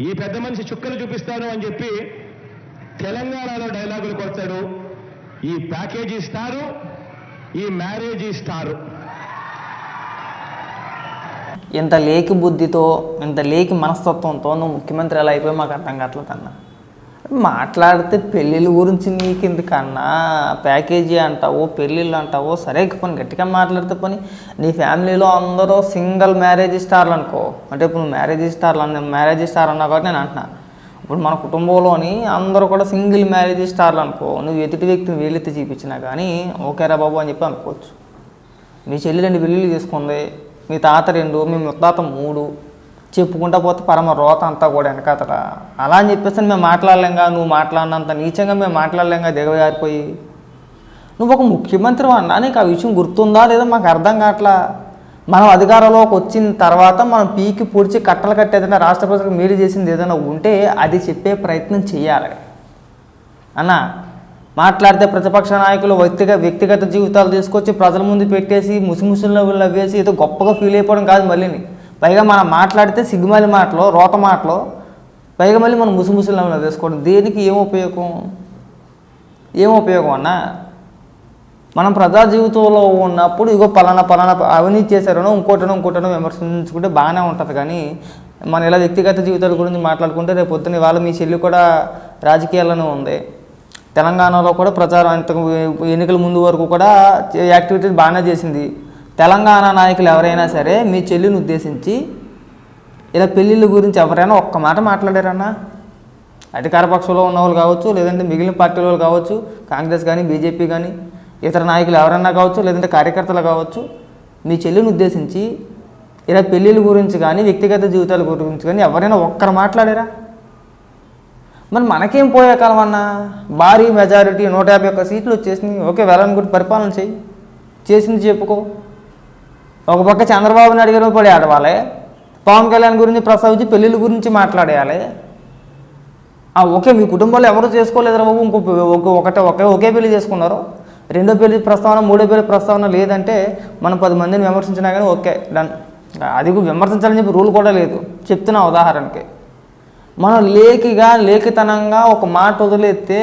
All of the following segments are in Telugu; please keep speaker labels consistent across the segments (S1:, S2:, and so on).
S1: ఈ పెద్ద మనిషి చుక్కలు చూపిస్తాను అని చెప్పి తెలంగాణలో డైలాగులు కొడతాడు. ఈ ప్యాకేజీ ఇస్తారు ఈ మ్యారేజ్ ఇస్తారు.
S2: ఇంత లేకి బుద్ధితో ఇంత లేకి మనస్తత్వంతో నువ్వు ముఖ్యమంత్రి ఎలా అయిపోయి మాకు అర్థం కావట్లేదు అన్నా. మాట్లాడితే పెళ్ళిళ్ళ గురించి నీకు ఎందుకన్నా ప్యాకేజీ అంటావో పెళ్ళిళ్ళు అంటావో సరే పని గట్టిగా మాట్లాడితే పని నీ ఫ్యామిలీలో అందరూ సింగిల్ మ్యారేజ్ స్టార్లు అనుకో అంటే ఇప్పుడు నువ్వు మ్యారేజ్ స్టార్లు అన్న మ్యారేజ్ స్టార్ అన్నా కాబట్టి నేను అంటున్నా. ఇప్పుడు మన కుటుంబంలోని అందరూ కూడా సింగిల్ మ్యారేజ్ స్టార్లు అనుకో నువ్వు ఎదుటి వ్యక్తిని వేలెత్తి చూపించినా కానీ ఓకేరా బాబు అని చెప్పి అనుకోవచ్చు. మీ చెల్లి రెండు పెళ్ళిళ్ళు తీసుకుంది మీ తాత రెండు మీ ముత్తాత మూడు చెప్పుకుంటా పోతే పరమ రోత అంతా కూడా వెనకాతల. అలా అని చెప్పేసి మేము మాట్లాడలేంగా నువ్వు మాట్లాడినంత నీచంగా మేము మాట్లాడలేంగా దిగజారిపోయి నువ్వు ఒక ముఖ్యమంత్రి అన్నా నీకు ఆ విషయం గుర్తుందా లేదా మాకు అర్థం కావట్లా? మనం అధికారంలోకి వచ్చిన తర్వాత మనం పీకి పొడిచి కట్టలు కట్టేదైనా రాష్ట్ర ప్రజలకు మేలు చేసింది ఏదైనా ఉంటే అది చెప్పే ప్రయత్నం చేయాలి. అన్న మాట్లాడితే ప్రతిపక్ష నాయకులు వ్యక్తిగత వ్యక్తిగత జీవితాలు తీసుకొచ్చి ప్రజల ముందు పెట్టేసి ముసిముసుల్లో వేసి ఏదో గొప్పగా ఫీల్ అయిపోవడం కాదు మళ్ళీని. పైగా మనం మాట్లాడితే సిగ్గుమాలి మాటలో రోత మాటలు పైగా మళ్ళీ మనం ముసిముసుల్లో వేసుకోవడం దేనికి ఏం ఉపయోగం? ఏం ఉపయోగం అన్నా? మనం ప్రజా జీవితంలో ఉన్నప్పుడు ఇగో పలానా పలానా అవినీతి చేశారనో ఇంకోటనో ఇంకోటనో విమర్శించుకుంటే బాగానే ఉంటుంది. కానీ మన ఇలా వ్యక్తిగత జీవితాల గురించి మాట్లాడుకుంటే రేపు పొద్దున్న ఇవాళ మీ చెల్లి కూడా రాజకీయాల్లోనే ఉంది. తెలంగాణలో కూడా ప్రచారం ఎన్నికల ముందు వరకు కూడా యాక్టివిటీస్ బాగానే చేసింది. తెలంగాణ నాయకులు ఎవరైనా సరే మీ చెల్లిని ఉద్దేశించి ఇలా పెళ్ళిళ్ళ గురించి ఎవరైనా ఒక్క మాట మాట్లాడారన్నా? అధికార పక్షంలో ఉన్న వాళ్ళు కావచ్చు లేదంటే మిగిలిన పార్టీల వాళ్ళు కావచ్చు కాంగ్రెస్ కానీ బీజేపీ కానీ ఇతర నాయకులు ఎవరైనా కావచ్చు లేదంటే కార్యకర్తలు కావచ్చు మీ చెల్లిని ఉద్దేశించి ఇలా పెళ్ళిళ్ళ గురించి కానీ వ్యక్తిగత జీవితాల గురించి కానీ ఎవరైనా ఒక్కరు మాట్లాడారా? మరి మనకేం పోయే కాలం భారీ మెజారిటీ నూట యాభై ఒక్క సీట్లు వచ్చేసినాయి. ఓకే వెళ్ళని కూడా పరిపాలన చేయి. చేసింది చెప్పుకో. ఒక పక్క చంద్రబాబు నాయుడు పడి ఆడవాలి పవన్ కళ్యాణ్ గురించి ప్రస్తావించి పెళ్ళిళ్ళ గురించి మాట్లాడేయాలి. ఓకే మీ కుటుంబంలో ఎవరు చేసుకోలేదురా బాబు? ఇంకో ఒక ఒకటే ఒకే ఒకే పెళ్ళి చేసుకున్నారు. రెండో పెళ్ళి ప్రస్తావన మూడో పెళ్ళి ప్రస్తావన లేదంటే మనం పది మందిని విమర్శించినా కానీ ఓకే డన్. అది విమర్శించాలని చెప్పి రూల్ కూడా లేదు. చెప్తున్నా ఉదాహరణకి. మనం లేకిగా లేఖితనంగా ఒక మాట వదిలేస్తే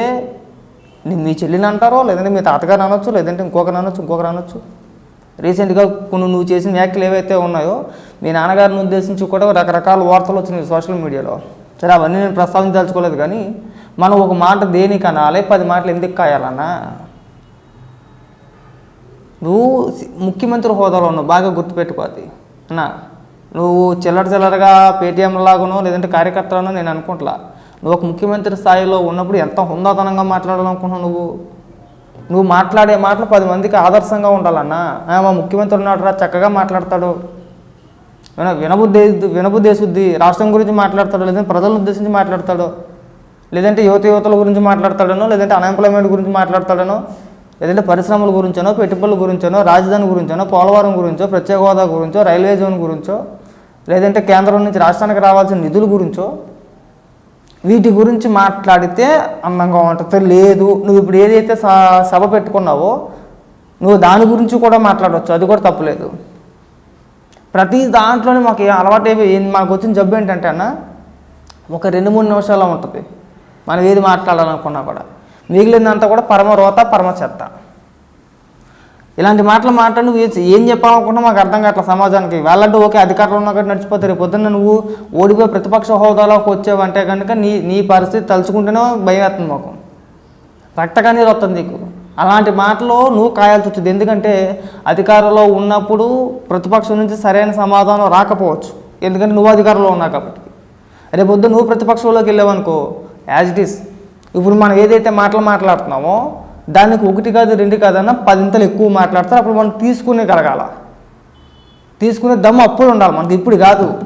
S2: మీ చెల్లిని అంటారో లేదంటే మీ తాతగారు అనొచ్చు లేదంటే ఇంకొకరు అనొచ్చు ఇంకొకరు అనొచ్చు. రీసెంట్గా కొన్ని నువ్వు చేసిన వ్యాఖ్యలు ఏవైతే ఉన్నాయో మీ నాన్నగారిని ఉద్దేశించి కూడా రకరకాల వార్తలు వచ్చినాయి సోషల్ మీడియాలో. సరే అవన్నీ నేను ప్రస్తావించదలుచుకోలేదు కానీ మనం ఒక మాట దేనికి అనాలి పది మాటలు ఎందుకు కాయాలన్నా? నువ్వు ముఖ్యమంత్రి హోదాలో ఉన్నావు బాగా గుర్తుపెట్టుకోది అన్నా నువ్వు చిల్లర చిల్లరగా పేటీఎం లాగానో లేదంటే కార్యకర్తలను నేను అనుకుంటా నువ్వు ఒక ముఖ్యమంత్రి స్థాయిలో ఉన్నప్పుడు ఎంత హుందాతనంగా మాట్లాడాలనుకుంటున్నావు నువ్వు? నువ్వు మాట్లాడే మాటలు పది మందికి ఆదర్శంగా ఉండాలన్నా. మా ముఖ్యమంత్రి ఉన్నాడు రా చక్కగా మాట్లాడతాడు. విన వినబుద్ధి వినబుద్ధేశుద్ధి రాష్ట్రం గురించి మాట్లాడతాడు లేదంటే ప్రజలను ఉద్దేశించి మాట్లాడతాడు. లేదంటే యువత యువతల గురించి మాట్లాడతాడనో లేదంటే అన్ఎంప్లాయ్మెంట్ గురించి మాట్లాడతాడనో లేదంటే పరిశ్రమల గురించనో పెట్టుబడుల గురించనో రాజధాని గురించనో పోలవరం గురించో ప్రత్యేక హోదా గురించో రైల్వే జోన్ గురించో లేదంటే కేంద్రం నుంచి రాష్ట్రానికి రావాల్సిన నిధుల గురించో వీటి గురించి మాట్లాడితే అందంగా ఉంటుంది. లేదు నువ్వు ఇప్పుడు ఏదైతే స- సభ పెట్టుకున్నావో నువ్వు దాని గురించి కూడా మాట్లాడవచ్చు అది కూడా తప్పులేదు ప్రతి దాంట్లోనే మాకు అలవాటు అయిపోయింది మాకు వచ్చిన జబ్బు ఏంటంటే అన్న ఒక రెండు మూడు నిమిషాలు ఉంటుంది. మనం ఏది మాట్లాడాలనుకున్నా కూడా. మిగిలిందంతా కూడా పరమ రోత పరమ చెత్త. ఇలాంటి మాటలు మాట్లాడి నువ్వు ఏం చెప్పాలనుకున్నా మాకు అర్థం కావట్లేదు సమాజానికి. వాళ్ళంటే ఓకే అధికారులు ఉన్నా కూడా నడిచిపోతే రేపు పొద్దున్న నువ్వు ఓడిపోయి ప్రతిపక్ష హోదాలోకి వచ్చావంటే కనుక నీ నీ పరిస్థితి తలుచుకుంటేనే భయం వేస్తుంది మాకు. రక్తకనేది వస్తుంది నీకు. అలాంటి మాటలు నువ్వు కాయాల్సి వచ్చింది. ఎందుకంటే అధికారంలో ఉన్నప్పుడు ప్రతిపక్షం నుంచి సరైన సమాధానం రాకపోవచ్చు. ఎందుకంటే నువ్వు అధికారంలో ఉన్నావు కాబట్టి. రేపు పొద్దున్న నువ్వు ప్రతిపక్షంలోకి వెళ్ళావనుకో యాజ్ ఇట్ ఈస్ ఇప్పుడు మనం ఏదైతే మాటలు మాట్లాడుతున్నామో దానికి ఒకటి కాదు రెండు కాదన్నా పదింతలు ఎక్కువ మాట్లాడతారు. అప్పుడు మనం తీసుకునే కలగాల. తీసుకునే దమ్ము అప్పుడు ఉండాలి. మనకి ఇప్పుడు కాదు.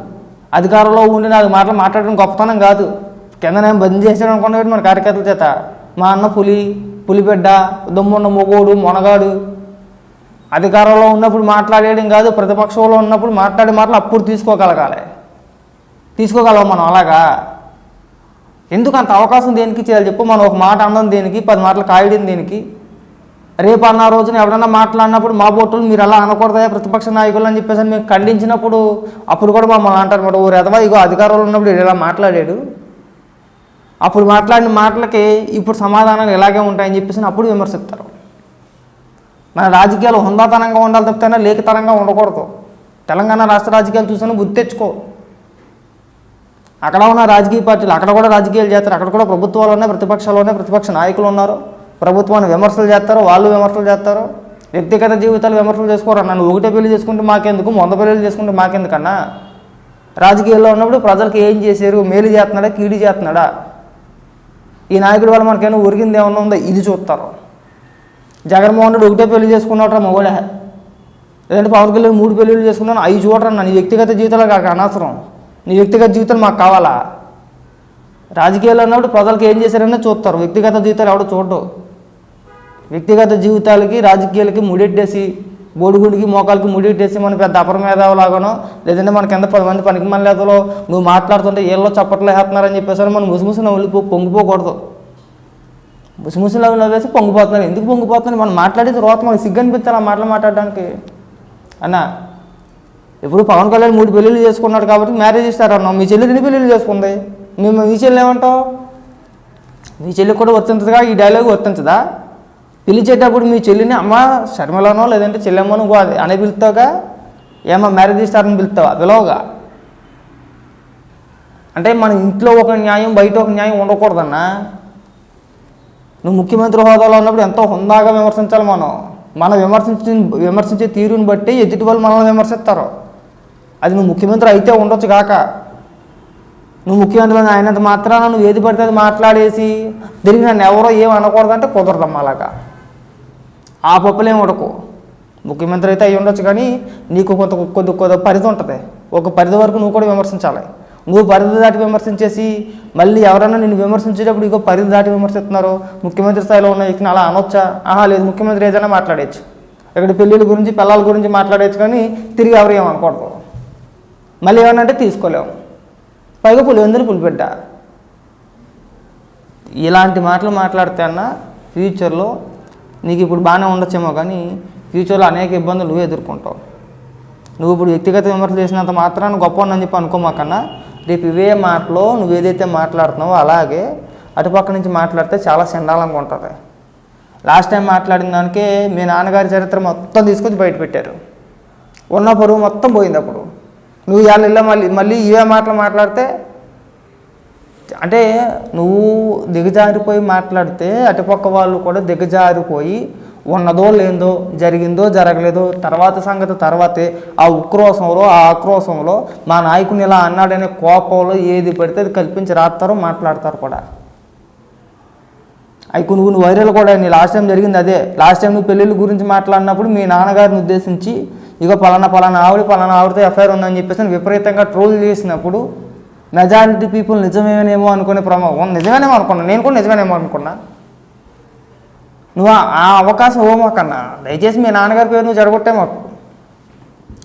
S2: అధికారంలో ఉండి నాలుగు మాటలు మాట్లాడడం గొప్పతనం కాదు. కింద నేను బంద్ చేసాడు అనుకున్నాడు మన కార్యకర్తల చేత. మా అన్న పులి పులిబిడ్డ దమ్మున్న మొగోడు మొనగాడు. అధికారంలో ఉన్నప్పుడు మాట్లాడేయడం కాదు ప్రతిపక్షంలో ఉన్నప్పుడు మాట్లాడే మాటలు అప్పుడు తీసుకోగలగాలి. తీసుకోగలవు మనం అలాగా? ఎందుకు అంత అవకాశం దేనికి చేయాలి చెప్పు? మనం ఒక మాట అనడం దేనికి? పది మాటలు కాయడం దేనికి? రేపు అన్న రోజున ఎవడన్నా మాట్లాడినప్పుడు మా బొట్టులు మీరు అలా అనకూడదా ప్రతిపక్ష నాయకులు అని చెప్పేసి అని మేము ఖండించినప్పుడు అప్పుడు కూడా మమ్మల్ని అంటారు. మాట ఓ ఎదవా ఇగో అధికారంలో ఉన్నప్పుడు ఇలా మాట్లాడాడు. అప్పుడు మాట్లాడిన మాటలకి ఇప్పుడు సమాధానాలు ఇలాగే ఉంటాయని చెప్పేసి అప్పుడు విమర్శిస్తారు. మన రాజకీయాలు హుందాతనంగా ఉండాలి తప్పితేనే లేఖతనంగా ఉండకూడదు. తెలంగాణ రాష్ట్ర రాజకీయాలు చూసాను గుర్తు తెచ్చుకో. అక్కడ ఉన్న రాజకీయ పార్టీలు అక్కడ కూడా రాజకీయాలు చేస్తారు అక్కడ కూడా ప్రభుత్వాలు ఉన్నాయి ప్రతిపక్షాలు ఉన్నాయి ప్రతిపక్ష నాయకులు ఉన్నారు. ప్రభుత్వాన్ని విమర్శలు చేస్తారు వాళ్ళు విమర్శలు చేస్తారు. వ్యక్తిగత జీవితాలు విమర్శలు చేసుకోరు నన్ను ఒకటే పెళ్ళి చేసుకుంటే మాకెందుకు? వంద పెళ్ళిళ్ళు చేసుకుంటే మాకెందుకన్నా? రాజకీయాల్లో ఉన్నప్పుడు ప్రజలకు ఏం చేశారు? మేలు చేస్తున్నాడా? కీడు చేస్తున్నాడా? ఈ నాయకుడి వల్ల మనకేమో ఉరిగింది ఏమన్నా ఉందో? ఇది చూస్తారు. జగన్మోహన్ రెడ్డి ఒకటే పెళ్ళి చేసుకున్నట్రా మగోడే. లేదంటే పవన్ కళ్యాణ్ మూడు పెళ్ళిళ్ళు చేసుకున్నాను అవి చూడరా నీ వ్యక్తిగత జీవితాలు కాక అనవసరం. నీ వ్యక్తిగత జీవితం మాకు కావాలా? రాజకీయాలు అన్నప్పుడు ప్రజలకు ఏం చేశారనే చూస్తారు. వ్యక్తిగత జీవితాలు ఎవడో చూడడు వ్యక్తిగత జీవితాలకి రాజకీయాలకి ముడెట్టేసి బోడిగుడికి మోకాలకి ముడిట్టేసి మన పెద్ద అపర మేధావులాగానో లేదంటే మన కింద పది మంది పనికి మళ్ళేతలో నువ్వు మాట్లాడుతుంటే ఏళ్ళలో చప్పట్లు వేస్తున్నారని చెప్పేసి మనం ముసిముసి నవ్వులు పొంగిపోకూడదు. ముసిముసి నవ్వులు నవ్వేసి పొంగిపోతున్నారు. ఎందుకు పొంగిపోతున్నారు? మనం మాట్లాడేది తర్వాత మనకి సిగ్గు అనిపిస్తారు ఆ మాటలు మాట్లాడడానికి. అన్నా ఇప్పుడు పవన్ కళ్యాణ్ మూడు పెళ్ళిళ్ళు చేసుకున్నాడు కాబట్టి మ్యారేజ్ ఇస్తారన్నాం. మీ చెల్లి రెండు పెళ్ళిళ్ళు చేసుకుంది? మేము మీ చెల్లి ఏమంటావు? మీ చెల్లి కూడా వర్తించదుగా? ఈ డైలాగ్ వర్తించదా? పిలిచేటప్పుడు మీ చెల్లిని అమ్మ శర్మలనో లేదంటే చెల్లెమ్మను గో- అని పిలుస్తావుగా? ఏమో మ్యారేజ్ ఇస్తారని పిలుస్తావా? పిలవగా అంటే మన ఇంట్లో ఒక న్యాయం బయట ఒక న్యాయం ఉండకూడదన్నా. నువ్వు ముఖ్యమంత్రి హోదాలో ఉన్నప్పుడు ఎంతో హుందాగా విమర్శించాలి మనం. మనం విమర్శించిన విమర్శించే తీరుని బట్టి ఎదుటి వాళ్ళు మనల్ని విమర్శిస్తారు. అది నువ్వు ముఖ్యమంత్రి అయితే ఉండొచ్చు కాక. నువ్వు ముఖ్యమంత్రి అయినంత మాత్రాన నువ్వు ఏది పడితే అది మాట్లాడేసి తిరిగి నన్ను ఎవరో ఏం అనకూడదంటే కుదరదమ్మా అలాగా. ఆ పప్పులేం ఉడకు. ముఖ్యమంత్రి అయితే అయి ఉండొచ్చు కానీ నీకు కొంత కొద్ది కొద్ది పరిధి ఉంటుంది. ఒక పరిధి వరకు నువ్వు కూడా విమర్శించాలి. నువ్వు పరిధి దాటి విమర్శించేసి మళ్ళీ ఎవరైనా నిన్ను విమర్శించేటప్పుడు ఇంకో పరిధి దాటి విమర్శిస్తున్నారు ముఖ్యమంత్రి స్థాయిలో ఉన్న వ్యక్తిని అలా అనొచ్చా? ఆహా లేదు ముఖ్యమంత్రి ఏదైనా మాట్లాడేచ్చు ఇక్కడ పెళ్ళిళ్ళ గురించి పిల్లల గురించి మాట్లాడేచ్చు కానీ తిరిగి ఎవరు ఏమనకూడదు మళ్ళీ ఏమన్నా అంటే తీసుకోలేము పైగా పులివెందులు పులిపెట్ట ఇలాంటి మాటలు మాట్లాడితే అన్న ఫ్యూచర్లో నీకు ఇప్పుడు బాగానే ఉండొచ్చేమో కానీ ఫ్యూచర్లో అనేక ఇబ్బందులు నువ్వు ఎదుర్కొంటావు. నువ్వు ఇప్పుడు వ్యక్తిగత విమర్శలు చేసినంత మాత్రాన్ని గొప్ప అని చెప్పి అనుకోమాకన్నా రేపు ఇవే మాటలో నువ్వు ఏదైతే మాట్లాడుతున్నావో అలాగే అటుపక్క నుంచి మాట్లాడితే చాలా చండాలంగా ఉంటుంది. లాస్ట్ టైం మాట్లాడిన దానికే మీ నాన్నగారి చరిత్ర మొత్తం తీసుకొచ్చి బయట పెట్టారు. ఉన్న పరువు మొత్తం పోయింది అప్పుడు. నువ్వు ఇవాళ ఇళ్ళ మళ్ళీ మళ్ళీ ఇవే మాటలు మాట్లాడితే అంటే నువ్వు దిగజారిపోయి మాట్లాడితే అటుపక్క వాళ్ళు కూడా దిగజారిపోయి ఉన్నదో లేదో జరిగిందో జరగలేదో తర్వాత సంగతి తర్వాతే ఆ ఉక్రోషంలో ఆ ఆక్రోశంలో మా నాయకుని ఇలా అన్నాడనే కోపంలో ఏది పెడితే అది కల్పించి రాస్తారు మాట్లాడతారు కూడా. అయితే నువ్వు నువ్వు వైరల్ కూడా నీ లాస్ట్ టైం జరిగింది అదే. లాస్ట్ టైం నువ్వు పెళ్ళిళ్ళ గురించి మాట్లాడినప్పుడు మీ నాన్నగారిని ఉద్దేశించి ఇక పలానా పలానా ఆవిడ పలానా ఆవిడతో ఎఫ్ఐఆర్ ఉందని చెప్పేసి విపరీతంగా ట్రోల్ చేసినప్పుడు మెజారిటీ పీపుల్ నిజమేనేమో అనుకునే ప్రమాదం నిజమేనేమో అనుకున్నా. నేను కూడా నిజమేనేమో అనుకున్నా. నువ్వు ఆ- అవకాశం అవకాశం ఇవ్వమాకన్నా దయచేసి మీ నాన్నగారి పేరు నువ్వు జరగొట్టే మాకు.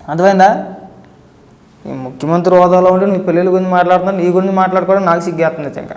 S2: అర్థమైందా? ముఖ్యమంత్రి హోదాలో ఉండి నీ పెళ్ళిళ్ళ గురించి మాట్లాడుతున్నావు నీ గురించి మాట్లాడుకోవడం నాకు సిగ్గేస్తుంది నిజంగా.